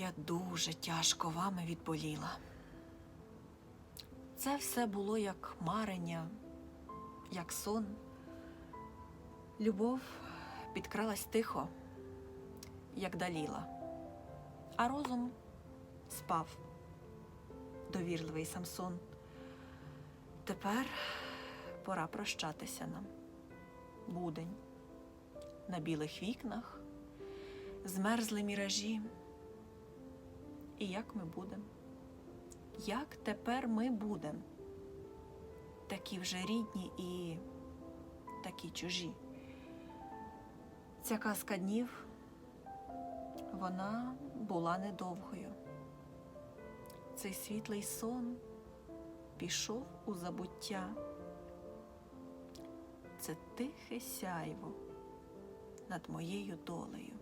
Я дуже тяжко вами відболіла. Це все було як марення, як сон. Любов підкралась тихо, як даліла, а розум спав, довірливий Самсон. Тепер пора прощатися нам. Будень на білих вікнах, змерзли міражі. І як ми будемо? Як тепер ми будемо? Такі вже рідні і такі чужі. Ця казка днів, вона була недовгою. Цей світлий сон пішов у забуття. Це тихе сяйво над моєю долею.